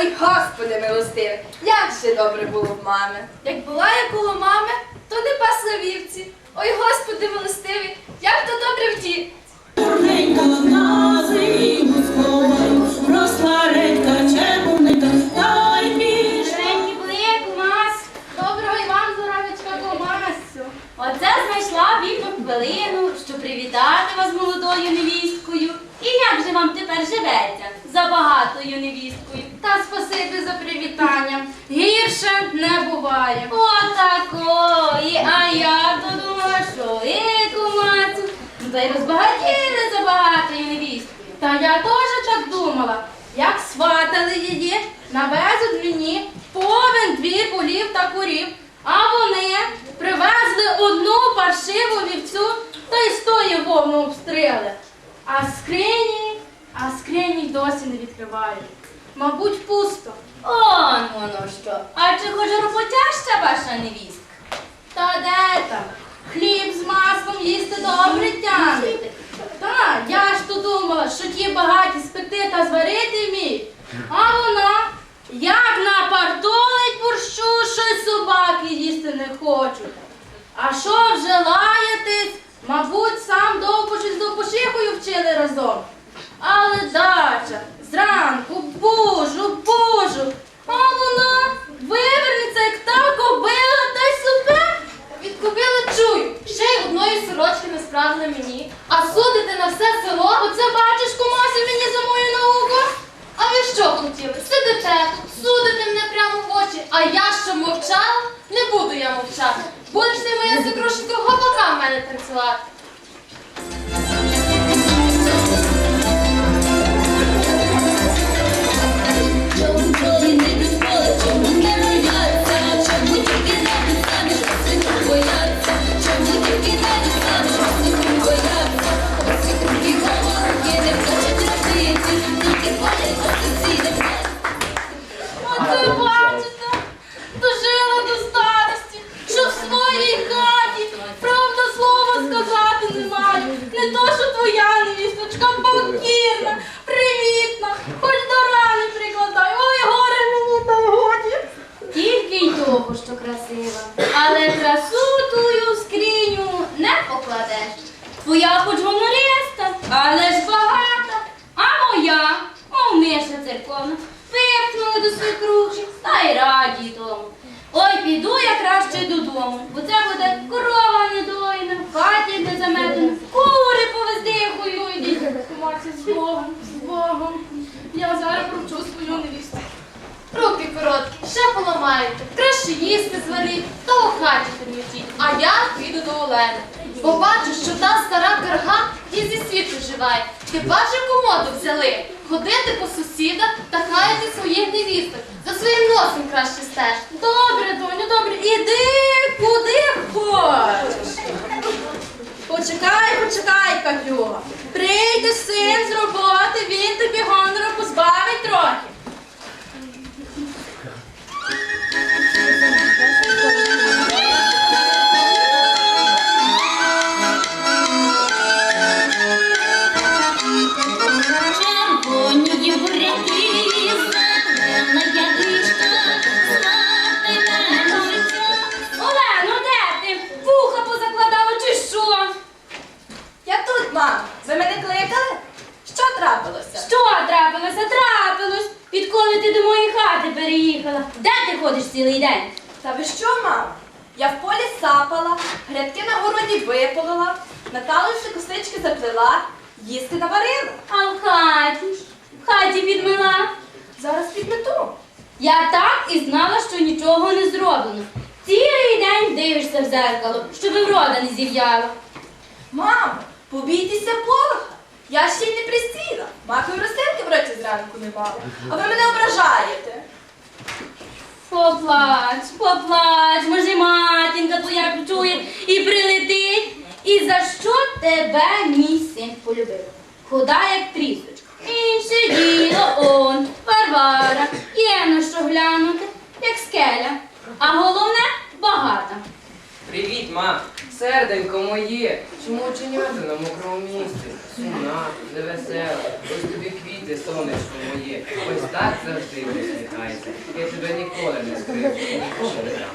Ой, господи милостивий, як же добре було в мами. Як була я коло мами, то не пасла вівці. Ой, господи милостивий, як то добре вді. Турненька на зиму сховаю, росла редька червоненька, та й. Женьки були, кумас. Доброго і вам здоров'ячка комасю. Оце знайшла вільну хвилину, щоб привітати вас молодою невісткою. І як же вам тепер живеться за багатою невісткою? Та спасибі за привітання. Гірше не буває. Отакої, а я то думала, що ви, кумацю, та й розбагатіли за багатою невісткою. Та я теж так думала. Як сватали її, навезуть мені повен двір полів та курів, а вони привезли одну паршиву вівцю та й з тої вовну обстріли. А скрині, а скрині й досі не відкривають. Мабуть, пусто. Он воно що. А чи хоч роботяща ваша невістка? Та де там? Хліб з маслом їсти добре тягнете. Та, я ж то думала, що ті багаті спекти та зварити вміють. А вона як напартолить борщу, що й собаки їсти не хочуть. А що вже лаятись? Мабуть, сам довбочі з довбочихою вчили разом. Але дача, зранку бужу, бужу, а вона вивернеться, як мов миша церковна, випнули до свекрухи, та й раді тому. Ой, піду я краще додому, бо це буде корова недоїна, хаті не заметена, кури повездихую. Йдіть, кумаці, з Богом, з Богом. Я зараз провчу свою невісту. Руки короткі, ще поламаєте. Краще їсти зваріть, та у хаті помітіть. А я піду до Олени. Бо бачу, що та стара карга і зі світу живає. Хіба бачу комоду взяли? Ходити по сусідах та хаяти своїх невісток. За своїм носом краще стеж. Добре, Я. Ви мене кликали? Що трапилося? Що трапилося? Трапилось. Відколи ти до моєї хати переїхала? Де ти ходиш цілий день? Та ви що, мам? Я в полі сапала, грядки на городі виполола, Наталочці косички заплела, їсти наварила. А в хаті? В хаті підмила. Зараз підмету. Я так і знала, що нічого не зроблено. Цілий день дивишся в зеркало, щоб врода не зів'яла. Мамо, побійтеся Бога. Я ще й не присіла. Макові росинки в роті зранку не мала. А ви мене ображаєте. Поплач, поплач, може матінка твоя почує і прилетить. І за що тебе мій син полюбив? Худа як трісочка. Інше діло он, Варвара, є на що глянути, як скеля. А головне багата. Привіт, мам. Серденько моє, чому оченята на мокрому місці? Сумна, невесела, ось тобі квіти, сонечко моє. Ось так завжди посміхайся. Я тебе ніколи не скривлю, ніколи не дам.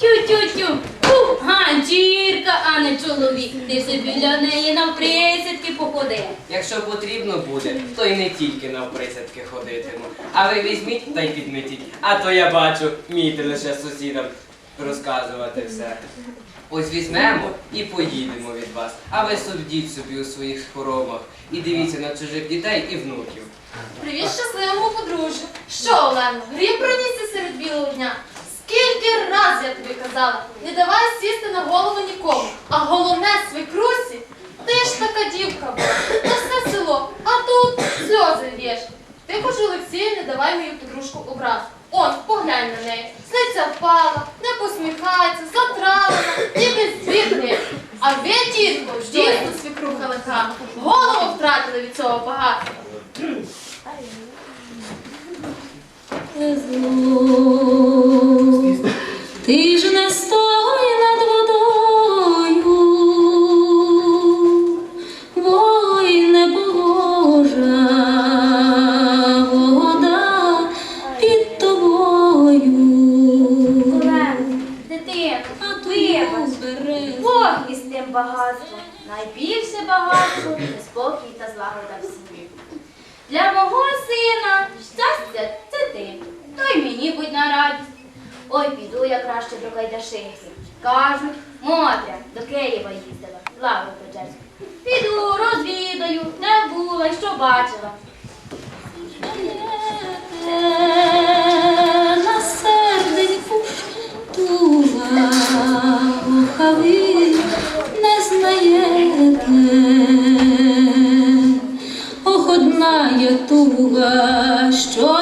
Тю-тю-тю. Ух, ганчірка, а не чоловік. Ти ж біля неї навприсядки походи. Якщо потрібно буде, то й не тільки навприсядки ходитиму. А ви візьміть та й підметіть. А то я бачу, вмієте лише сусідам розказувати все. Ось візьмемо і поїдемо від вас. А ви судіть собі у своїх хоромах і дивіться на чужих дітей і внуків. Привіт щасливому подружжю. Що, Олено, грім пронісся серед білого дня? Скільки раз я тобі казала, не давай сісти на голову нікому, а головне свекрусі. Ви не знаєте. Ох, одна є туга, що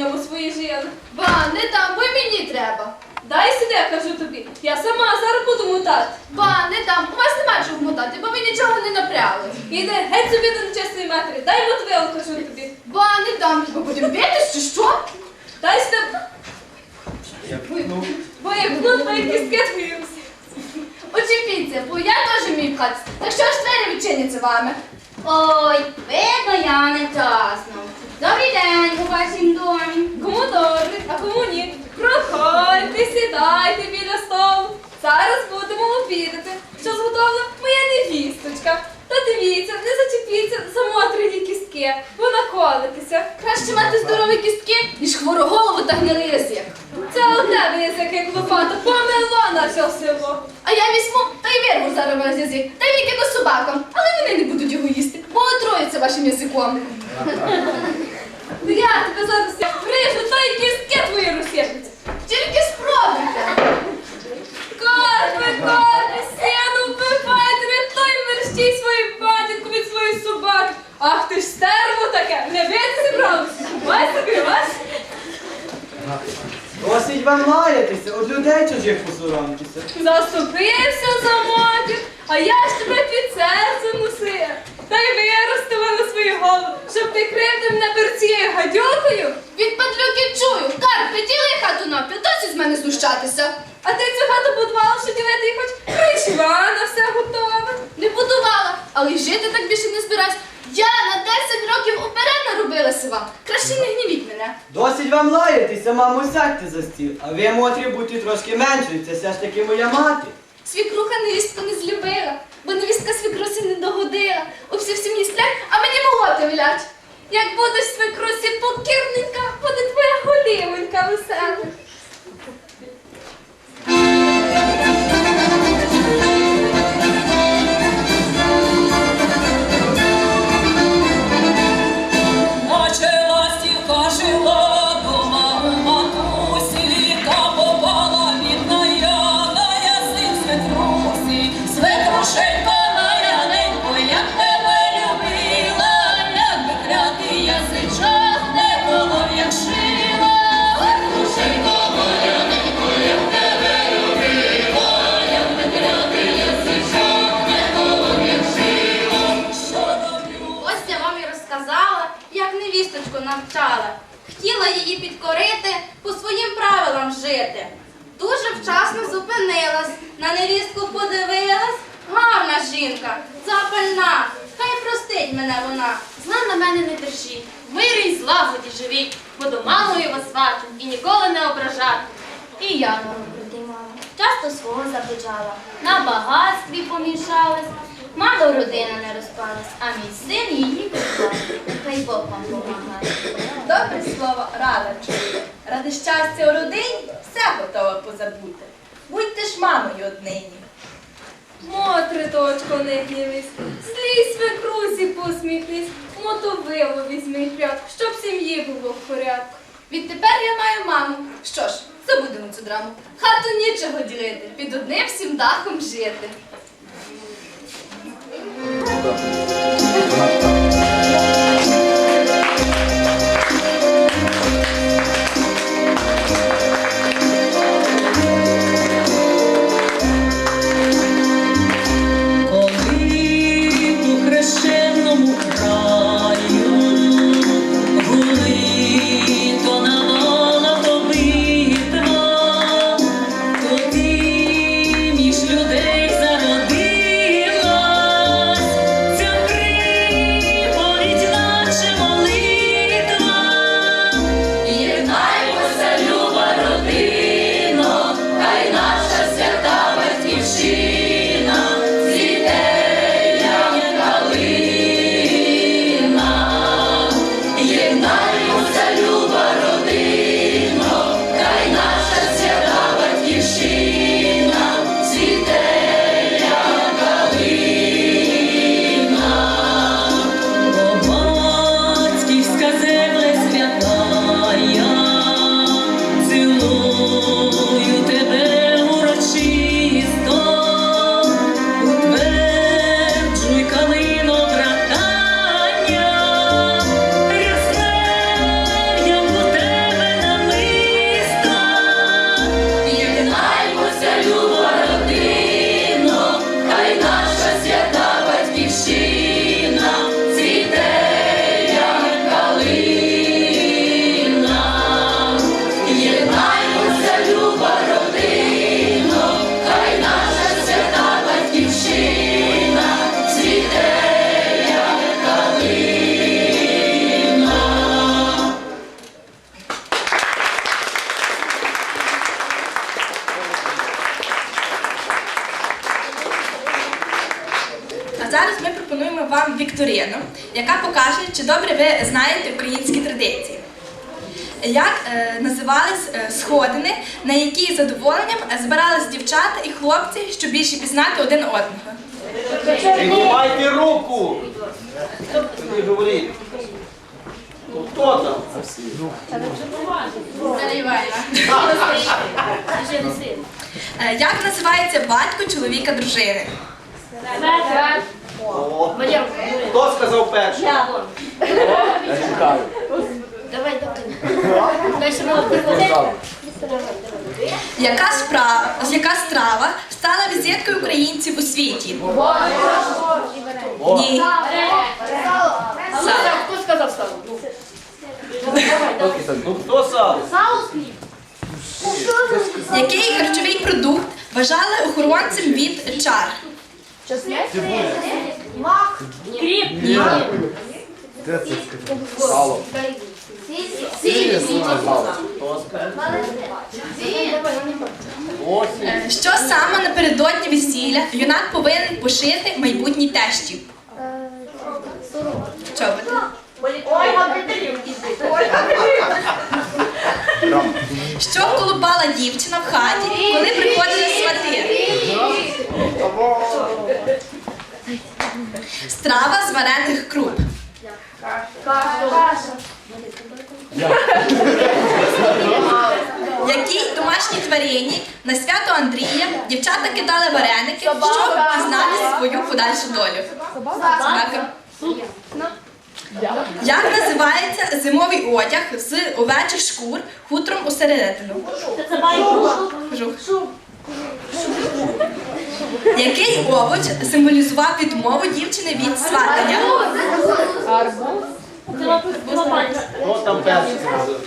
ньому свої жили. Ба, не там, бо й мені треба. Дай сюди, кажу тобі. Я сама зараз буду мотати. Ба, не там, у вас нема чого вмотати, бо ви нічого не напряли. Іди, геть собі до нечесної матері. Дай мотовил, кажу тобі. Ба, не там, бо будемо битись чи що? Дай сюди. Бо як ну твої кістки твої всі. Очіпіться, бо я теж вмію пхатися. Так що ж двері відчиняться вами? Ой, видно, я не вчасно. Добрий день у вашім домі. Кому добре, а кому ні. Проходьте, сідайте біля столу. Зараз будемо обідати. Що зготовила моя невісточка. Та дивіться, не зачепіться за мотрені кістки, бо наколитеся. Краще мати здорові кістки, ніж хвору голову та гнилий язик. Це одне язик, як лопата, помило на все село. А я візьму та й вирву зараз ваш язик, та й викину собакам, але вони не будуть його їсти, бо отруються вашим язиком. Ну я тебе зараз як грижу, та й кістки твої розсипляться. Тільки спробуйте. Корпи, корпи, сіну, вбивайте, рятуй мерщій свою батінку від своєї собаки. Ах ти ж стерво таке, не бити зібралися. Май собі, вас. Досить вам лаятися, од людей чужих посоромтеся. Заступився за матір, а я ж тебе під серцем носив. Та й виростила на свою голову, щоб ти кривдив мене перед цією гадюкою. Від падлюки чую, Карпе, діли хату напів, досі з мене знущатися. А ти цю хату будувала, що ділити хоч кришвана, все готове. Не будувала, але й жити так більше не збираюсь. Я на 10 років уперед наробилася вам. Краще не гнівіть мене. Досить вам лаятися, мамо, сядьте за стіл. А ви, Мотрі, будьте трошки меншою, це все ж таки моя мати. Свікруха невістку не злюбила, бо невістка свікрусі не догодила. У всі в сім'ї сплять, а мені молоти велять. Як будеш свекрусі покірненька, буде твоя голівонька весела. Навчала. Хотіла її підкорити, по своїм правилам жити. Дуже вчасно зупинилась, на невістку подивилась. Гарна жінка, запальна, хай простить мене вона. Зла на мене не держіть, мирі й злагоді живіть, буду мамою вас звати і ніколи не ображати. І я на роботі мала. Часто свого забиджала. На багатстві помішалась. Мало родина не розпалась, а мій син її підклав. Хай Бог вам помагає. Добре слово рада чує. Ради щастя у родині все готова позабути. Будьте ж мамою однині. Мотри, дочко, не гнівись, слізь свекрусі посміхнись, мотовило візьми прядку, щоб сім'ї було в порядку. Відтепер я маю маму. Що ж, забудемо цю драму. Хату нічого ділити, під одним всім дахом жити. Коли ви знаєте українські традиції. Як е, називались е, сходини, на які з задоволенням збирались дівчата і хлопці, щоб більше пізнати один одного. Піднімайте руку! Тоді говоріть. Ну, Хто там? Е, Як називається батько чоловіка дружини? О, Хто сказав перший? Яка справа, яка страва стала візиткою українців у світі? Ні. Сало. Ну. Хто сам? Який харчовий продукт вважали охоронцем від чар? Е, Що саме напередодні весілля юнак повинен пошити майбутній тещі? Чоботи. Що колупала дівчина в хаті, коли приходили свати? Страва з варених круп. Якій домашній тварині на свято Андрія дівчата кидали вареники, щоб пізнати свою подальшу долю? Собака. Як називається зимовий одяг з овечих шкур хутром усередину? Жух. Який овоч символізував відмову дівчини від сватання? Хто там перший сказав?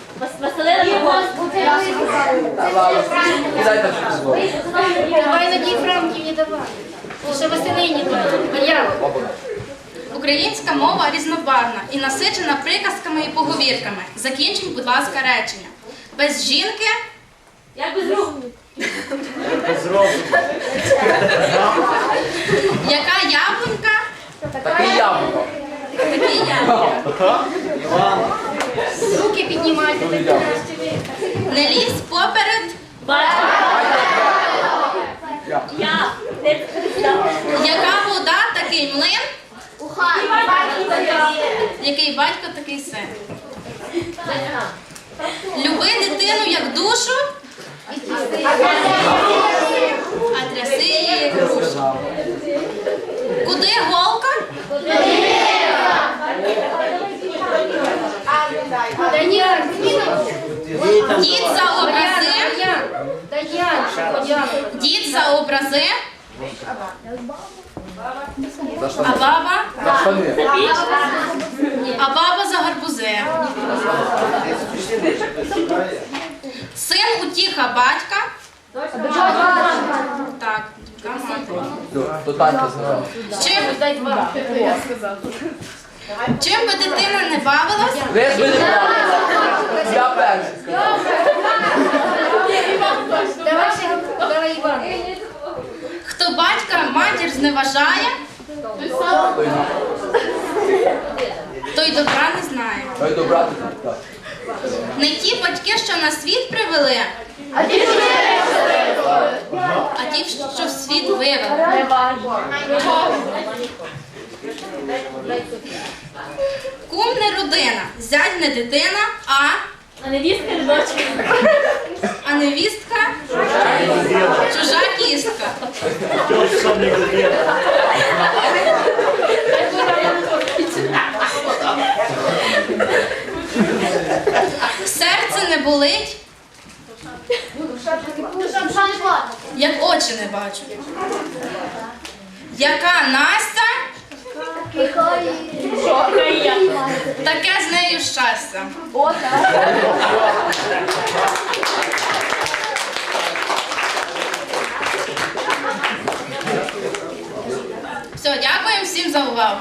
Давай на дій Франківні давай. І Василині давай. Українська мова різнобарвна і насичена приказками і поговірками. Закінчіть, будь ласка, речення. Без жінки Як без рук? Зробимо. яка яблунька, Такий яблуко. яблунька. Іван. Руки піднімайте. Не лізь поперед, Я. яка вода, такий млин, який батько, такий син. Люби дитину як душу, а тряси її. Куди голка? Дід заобразив. Дід заобразив. За що? А баба? За. А баба за гарбузи. Син утіха батька. Так, Танька знала. Чим, чим би дитина не бавилась, Ви ж мене брали. Я перший сказав. хто батька матір зневажає, той добра не знає. Ой, добра ти так. Не ті батьки, що на світ привели, а ті, що в світ вивели. Кум не родина, зять не дитина, а, А невістка не дочка. а невістка чужа кістка. Болить, як очі не бачу. Яка Настя, таке з нею щастя. Все, дякую всім за увагу.